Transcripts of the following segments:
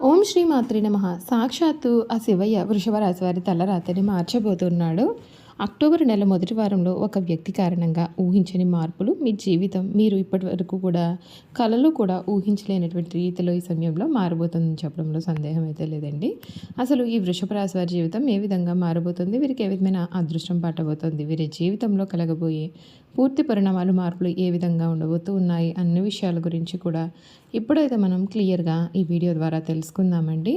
ఓం శ్రీ మాత్రి నమ. సాక్షాత్తు ఆ శివయ్య వృషభ రాశి వారి తలరాతని మార్చబోతున్నాడు. అక్టోబర్ నెల మొదటి వారంలో ఒక వ్యక్తి కారణంగా ఊహించని మార్పులు మీ జీవితం మీరు ఇప్పటి వరకు కూడా కళలు కూడా ఊహించలేనటువంటి రీతిలో ఈ సమయంలో మారబోతుందని చెప్పడంలో సందేహం అయితే లేదండి. అసలు ఈ వృషభ రాశి వారి జీవితం ఏ విధంగా మారబోతుంది? వీరికి ఏ విధమైన అదృష్టం పట్టబోతుంది వీరి జీవితంలో కలగబోయే పూర్తి పరిణామాలు మార్పులు ఏ విధంగా ఉండబోతూ ఉన్నాయి? అన్ని విషయాల గురించి కూడా ఇప్పుడైతే మనం క్లియర్గా ఈ వీడియో ద్వారా తెలుసుకుందామండి.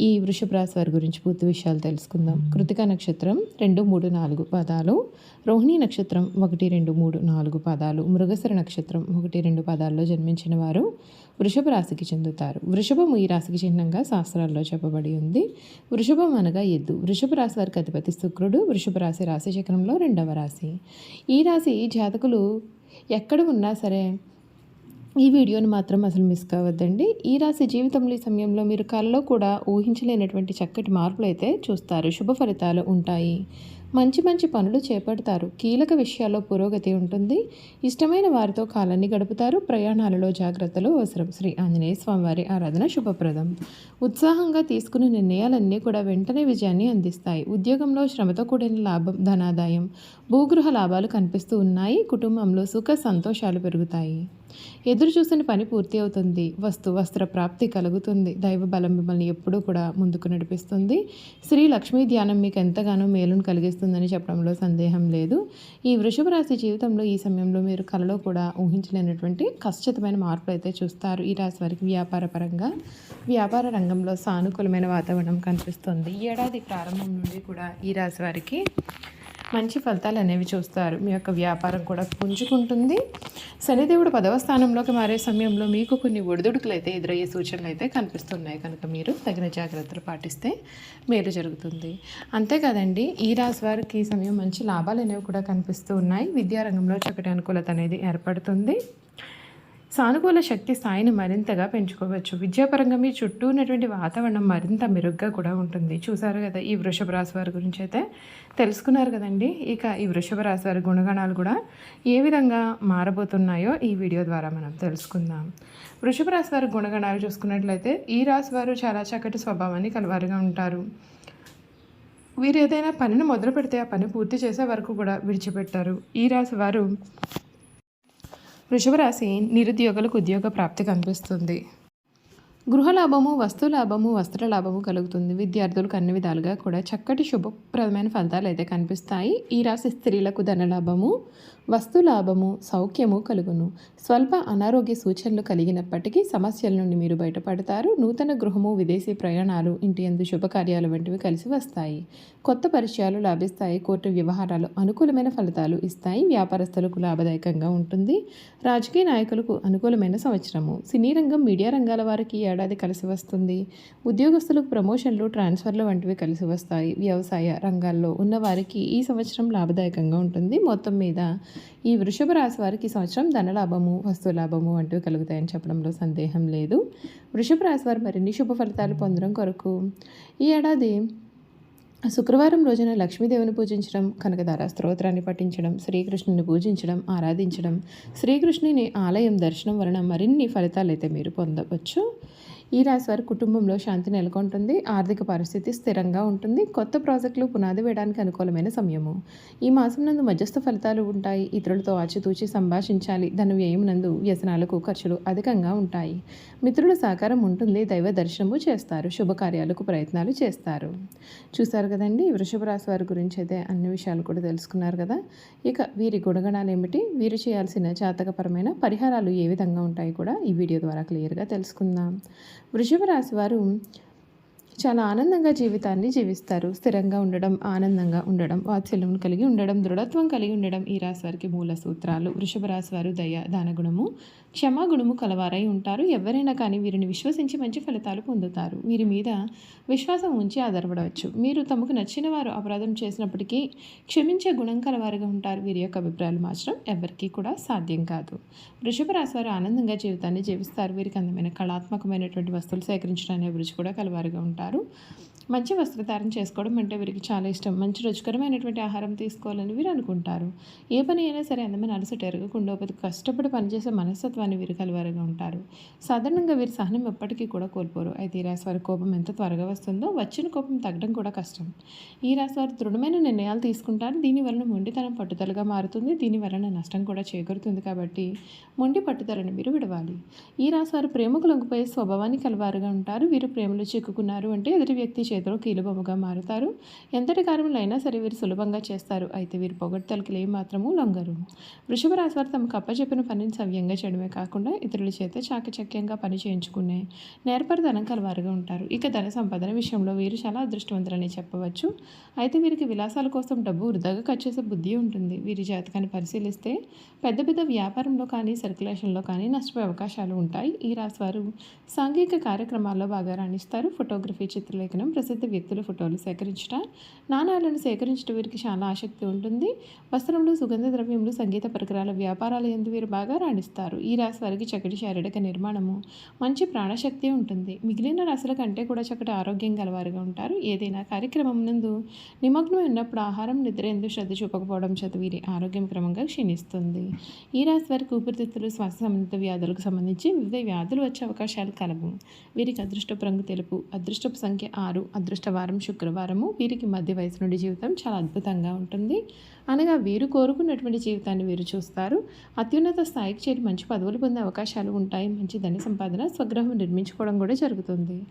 ఈ వృషభ రాశి వారి గురించి పూర్తి విషయాలు తెలుసుకుందాం. కృతిక నక్షత్రం రెండు మూడు నాలుగు పదాలు. రోహిణి నక్షత్రం ఒకటి రెండు మూడు నాలుగు పదాలు. మృగసర నక్షత్రం ఒకటి రెండు పదాల్లో జన్మించిన వారు వృషభ రాశికి చెందుతారు. వృషభం ఈ రాశికి చిహ్నంగా శాస్త్రాల్లో చెప్పబడి ఉంది. వృషభం అనగా ఎద్దు. వృషభ రాశి వారికి అధిపతి శుక్రుడు. వృషభ రాశి రాశి చక్రంలో రెండవ రాశి. ఈ రాశి జాతకులు ఎక్కడ ఉన్నా సరే ఈ వీడియోని మాత్రం అసలు మిస్ కావద్దండి. ఈ రాశి జీవితంలో ఈ సమయంలో మీరు కళ్ళలో కూడా ఊహించలేనటువంటి చక్కటి మార్పులు అయితే చూస్తారు. శుభ ఫలితాలు ఉంటాయి. మంచి మంచి పనులు చేపడతారు. కీలక విషయాల్లో పురోగతి ఉంటుంది. ఇష్టమైన వారితో కాలాన్ని గడుపుతారు. ప్రయాణాలలో జాగ్రత్తలు అవసరం. శ్రీ ఆంజనేయ స్వామివారి ఆరాధన శుభప్రదం. ఉత్సాహంగా తీసుకునే నిర్ణయాలన్నీ కూడా వెంటనే విజయాన్ని అందిస్తాయి. ఉద్యోగంలో శ్రమతో కూడిన లాభం ధనాదాయం భూగృహ లాభాలు కనిపిస్తూ ఉన్నాయి. కుటుంబంలో సుఖ సంతోషాలు పెరుగుతాయి. ఎదురు చూసిన పని పూర్తి అవుతుంది. వస్తు వస్త్ర ప్రాప్తి కలుగుతుంది. దైవ బలం మిమ్మల్ని ఎప్పుడూ కూడా ముందుకు నడిపిస్తుంది. శ్రీ లక్ష్మీ ధ్యానం మీకు ఎంతగానో మేలును కలిగిస్తుందని చెప్పడంలో సందేహం లేదు. ఈ వృషభ రాశి జీవితంలో ఈ సమయంలో మీరు కలలో కూడా ఊహించలేనటువంటి ఖచ్చితమైన మార్పులు అయితే చూస్తారు. ఈ రాశి వారికి వ్యాపార పరంగా వ్యాపార రంగంలో సానుకూలమైన వాతావరణం కనిపిస్తుంది. ఈ ఏడాది ప్రారంభం నుండి కూడా ఈ రాశి వారికి మంచి ఫలితాలు అనేవి చూస్తారు. మీ యొక్క వ్యాపారం కూడా పుంజుకుంటుంది. శనిదేవుడు పదవ స్థానంలోకి మారే సమయంలో మీకు కొన్ని ఒడిదుడుకులు అయితే ఎదురయ్యే సూచనలు అయితే కనిపిస్తున్నాయి. కనుక మీరు తగిన జాగ్రత్తలు పాటిస్తే మేలు జరుగుతుంది. అంతేకాదండి ఈ రాశి వారికి ఈ సమయం మంచి లాభాలు అనేవి కూడా కనిపిస్తూ ఉన్నాయి. విద్యారంగంలో చక్కటి అనుకూలత అనేది ఏర్పడుతుంది. సానుకూల శక్తి స్థాయిని మరింతగా పెంచుకోవచ్చు. విద్యాపరంగా మీ చుట్టూ ఉన్నటువంటి వాతావరణం మరింత మెరుగ్గా కూడా ఉంటుంది. చూసారు కదా ఈ వృషభ రాశి వారి గురించి అయితే? తెలుసుకున్నారు కదండి. ఇక ఈ వృషభ రాశి వారి గుణగణాలు కూడా ఏ విధంగా మారబోతున్నాయో ఈ వీడియో ద్వారా మనం తెలుసుకుందాం. వృషభ రాశి వారి గుణగణాలు చూసుకున్నట్లయితే ఈ రాశి వారు చాలా చక్కటి స్వభావాన్ని కలవారుగా ఉంటారు. వీరు ఏదైనా పనిని మొదలు పెడితే ఆ పని పూర్తి చేసే వరకు కూడా విడిచిపెట్టారు. ఈ రాశి వారు వృషభరాశి నిరుద్యోగులకు ఉద్యోగ ప్రాప్తి కనిపిస్తుంది. గృహలాభము వస్తులాభము వస్త్రలాభము కలుగుతుంది. విద్యార్థులకు అన్ని విధాలుగా కూడా చక్కటి శుభప్రదమైన ఫలితాలు అయితే కనిపిస్తాయి. ఈ రాశి స్త్రీలకు ధన లాభము వస్తు లాభము సౌఖ్యము కలుగును. స్వల్ప అనారోగ్య సూచనలు కలిగినప్పటికీ సమస్యల నుండి మీరు బయటపడతారు. నూతన గృహము విదేశీ ప్రయాణాలు ఇంటి ఎందు శుభకార్యాలు వంటివి కలిసి వస్తాయి. కొత్త పరిచయాలు లాభిస్తాయి. కోర్టు వ్యవహారాలు అనుకూలమైన ఫలితాలు ఇస్తాయి. వ్యాపారస్తులకు లాభదాయకంగా ఉంటుంది. రాజకీయ నాయకులకు అనుకూలమైన సంవత్సరము. సినీ రంగం మీడియా రంగాల వారికి ఏడాది కలిసి వస్తుంది. ఉద్యోగస్తులకు ప్రమోషన్లు ట్రాన్స్ఫర్లు వంటివి కలిసి వస్తాయి. వ్యవసాయ రంగాల్లో ఉన్నవారికి ఈ సంవత్సరం లాభదాయకంగా ఉంటుంది. మొత్తం మీద ఈ వృషభ రాశి వారికి ఈ సంవత్సరం ధనలాభము వస్తులాభము వంటివి కలుగుతాయని చెప్పడంలో సందేహం లేదు. వృషభ రాశి వారు మరిన్ని శుభ ఫలితాలు పొందడం కొరకు ఈ ఏడాది శుక్రవారం రోజున లక్ష్మీదేవిని పూజించడం కనకధార స్తోత్రాన్ని పఠించడం శ్రీకృష్ణుని పూజించడం ఆరాధించడం శ్రీకృష్ణుని ఆలయం దర్శనం వలన మరిన్ని ఫలితాలు అయితే మీరు పొందవచ్చు. ఈ రాశి వారి కుటుంబంలో శాంతి నెలకొంటుంది ఆర్థిక పరిస్థితి స్థిరంగా ఉంటుంది కొత్త ప్రాజెక్టులు పునాది వేయడానికి అనుకూలమైన సమయము. ఈ మాసం నందు మధ్యస్థ ఫలితాలు ఉంటాయి ఇతరులతో ఆచితూచి సంభాషించాలి ధన వ్యయం నందు వ్యసనాలకు ఖర్చులు అధికంగా ఉంటాయి. మిత్రుల సహకారం ఉంటుంది దైవ దర్శనము చేస్తారు శుభకార్యాలకు ప్రయత్నాలు చేస్తారు. చూశారు కదండి వృషభ రాశి వారి గురించి అయితే అన్ని విషయాలు కూడా తెలుసుకున్నారు కదా. ఇక వీరి గుణగణాలు ఏమిటి? వీరు చేయాల్సిన జాతకపరమైన పరిహారాలు ఏ విధంగా ఉంటాయి కూడా ఈ వీడియో ద్వారా క్లియర్గా తెలుసుకుందాం. వృషభ రాశి వారు చాలా ఆనందంగా జీవితాన్ని జీవిస్తారు. స్థిరంగా ఉండడం ఆనందంగా ఉండడం వాత్సల్యం కలిగి ఉండడం దృఢత్వం కలిగి ఉండడం ఈ రాశి వారికి మూల సూత్రాలు. వృషభ రాశి వారు దయ దానగుణము క్షమాగుణము కలవారై ఉంటారు. ఎవరైనా కానీ వీరిని విశ్వసించి మంచి ఫలితాలు పొందుతారు. వీరి మీద విశ్వాసం ఉంచి ఆధారపడవచ్చు. మీరు తమకు నచ్చిన వారు అపరాధం చేసినప్పటికీ క్షమించే గుణం కలవారుగా ఉంటారు. వీరి యొక్క అభిప్రాయాలు మార్చడం ఎవరికీ కూడా సాధ్యం కాదు. వృషభ రాశి వారు ఆనందంగా జీవితాన్ని జీవిస్తారు. వీరికి అందమైన కళాత్మకమైనటువంటి వస్తువులు సేకరించడానికి అభిరుచి కూడా కలవారుగా ఉంటారు. మంచి వస్త్రధారణ చేసుకోవడం అంటే వీరికి చాలా ఇష్టం. మంచి రుచికరమైనటువంటి ఆహారం తీసుకోవాలని వీరు అనుకుంటారు. ఏ పని అయినా సరే అందమైన అలసట ఎరగకుండా ఒక కష్టపడి పనిచేసే మనస్తత్వాన్ని వీరు కలవారుగా ఉంటారు. సాధారణంగా వీరి సహనం ఎప్పటికీ కూడా కోల్పోరు. అయితే ఈ రాశి వారి కోపం ఎంత త్వరగా వస్తుందో వచ్చిన కోపం తగ్గడం కూడా కష్టం. ఈ రాశి వారు దృఢమైన నిర్ణయాలు తీసుకుంటారు. దీనివలన మొండితనం పట్టుదలగా మారుతుంది. దీని వలన నష్టం కూడా చేకూరుతుంది కాబట్టి మొండి పట్టుదలను మీరు విడవాలి. ఈ రాశి వారు ప్రేమకు లొంగిపోయే స్వభావాన్ని కలవారుగా ఉంటారు. వీరు ప్రేమలో చిక్కుకున్నారు అంటే ఎదుటి వ్యక్తి చేతిలో కీలుబొమ్మగా మారుతారు. ఎంతటి కార్యములు అయినా సరే వీరు సులభంగా చేస్తారు. అయితే వీరు పొగడ్తలకి లేవి మాత్రము లొంగరు. వృషభ రాశి వారు తమకు అప్పచెప్పిన పనిని సవ్యంగా చేయడమే కాకుండా ఇతరుల చేత చాకచక్యంగా పని చేయించుకునే నేర్పరితనం కలవారుగా ఉంటారు. ఇక ధన సంపాదన విషయంలో వీరు చాలా అదృష్టవంతులని చెప్పవచ్చు. అయితే వీరికి విలాసాల కోసం డబ్బు వృధాగా ఖర్చు చేసే బుద్ధి ఉంటుంది. వీరి జాతకాన్ని పరిశీలిస్తే పెద్ద పెద్ద వ్యాపారంలో కానీ సర్క్యులేషన్లో కానీ నష్టపోయే అవకాశాలు ఉంటాయి. ఈ రాశివారు సాంఘిక కార్యక్రమాల్లో బాగా రాణిస్తారు. ఫోటోగ్రఫీ చిత్రలేఖనం ప్రసిద్ధ వ్యక్తుల ఫోటోలు సేకరించట. నాణాలను సేకరించడం వీరికి చాలా ఆసక్తి ఉంటుంది. వస్త్రములు సుగంధ ద్రవ్యములు సంగీత పరికరాల వ్యాపారాల ఎందు వీరు బాగా రాణిస్తారు. ఈ రాశి వారికి చక్కటి శారీరక నిర్మాణము మంచి ప్రాణశక్తి ఉంటుంది. మిగిలిన రాశుల కంటే కూడా చక్కటి ఆరోగ్యం గలవారుగా ఉంటారు. ఏదైనా కార్యక్రమం నందు నిమగ్నం ఉన్నప్పుడు ఆహారం నిద్ర ఎందు శ్రద్ధ చూపకపోవడం చేత వీరి ఆరోగ్యం క్రమంగా క్షీణిస్తుంది. ఈ రాశి వారికి ఊపిరితిత్తులు శ్వాస సంబంధిత వ్యాధులకు సంబంధించి వివిధ వ్యాధులు వచ్చే అవకాశాలు కలవు. వీరికి అదృష్టపు రంగు తెలుపు శుభ సంఖ్య ఆరు అదృష్టవారం శుక్రవారము. వీరికి మధ్య వయసు నుండి జీవితం చాలా అద్భుతంగా ఉంటుంది. అనగా వీరు కోరుకున్నటువంటి జీవితాన్ని వీరు చూస్తారు. అత్యున్నత స్థాయికి చేరి మంచి పదవులు పొందే అవకాశాలు ఉంటాయి. మంచి ధన సంపాదన స్వగృహం నిర్మించుకోవడం కూడా జరుగుతుంది.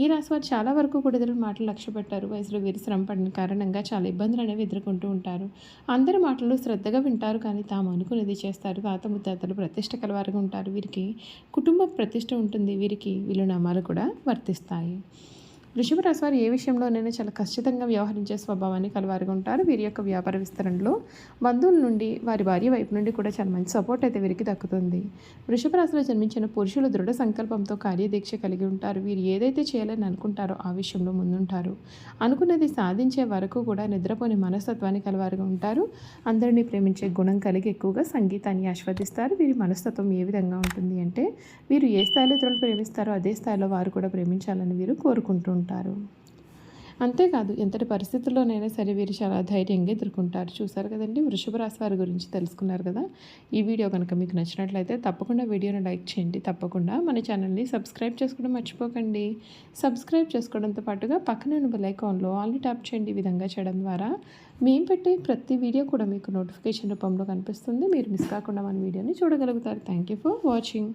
ఈ రాశి వారు చాలా వరకు కూడా మాటలు లక్ష్య పెట్టారు. వయసులో వీరు శ్రమ పడిన కారణంగా చాలా ఇబ్బందులు అనేవి ఎదుర్కొంటూ ఉంటారు. అందరి మాటలు శ్రద్ధగా వింటారు కానీ తాము అనుకునేది చేస్తారు. తాత ముత్తాతలు ప్రతిష్ట కలవారుగా ఉంటారు. వీరికి కుటుంబ ప్రతిష్ట ఉంటుంది. వీరికి వీళ్ళు కూడా వర్తిస్తాయి. వృషభ రాశి వారు ఏ విషయంలోనైనా చాలా ఖచ్చితంగా వ్యవహరించే స్వభావాన్ని కలవారుగా ఉంటారు వీరి యొక్క వ్యాపార విస్తరణలో బంధువుల నుండి వారి భార్య వైపు నుండి కూడా చాలా మంచి సపోర్ట్ అయితే వీరికి దక్కుతుంది. వృషభ రాశిలో జన్మించిన పురుషులు దృఢ సంకల్పంతో కార్యదీక్ష కలిగి ఉంటారు. వీరు ఏదైతే చేయాలని అనుకుంటారో ఆ విషయంలో ముందుంటారు. అనుకున్నది సాధించే వరకు కూడా నిద్రపోని మనస్తత్వాన్ని కలవారుగా ఉంటారు అందరినీ ప్రేమించే గుణం కలిగి ఎక్కువగా సంగీతాన్ని ఆస్వాదిస్తారు. వీరి మనస్తత్వం ఏ విధంగా ఉంటుంది అంటే వీరు ఏ స్థాయిలో ఇతరులు ప్రేమిస్తారో అదే స్థాయిలో వారు కూడా ప్రేమించాలని వీరు కోరుకుంటుంటారు ఉంటారు అంతేకాదు ఎంతటి పరిస్థితుల్లోనైనా సరే వీరు చాలా ధైర్యంగా ఎదుర్కొంటారు. చూసారు కదండి? వృషభ రాశి వారి గురించి తెలుసుకున్నారు కదా? ఈ వీడియో కనుక మీకు నచ్చినట్లయితే తప్పకుండా వీడియోని లైక్ చేయండి. తప్పకుండా మన ఛానల్ని సబ్స్క్రైబ్ చేసుకోవడం మర్చిపోకండి. సబ్స్క్రైబ్ చేసుకోవడంతో పాటుగా పక్కన ఉన్న బెలైకాన్లో ఆల్ని ట్యాప్ చేయండి. ఈ విధంగా చేయడం ద్వారా మేము పెట్టే ప్రతి వీడియో కూడా మీకు నోటిఫికేషన్ రూపంలో కనిపిస్తుంది. మీరు మిస్ కాకుండా మన వీడియోని చూడగలుగుతారు. Thank you for watching.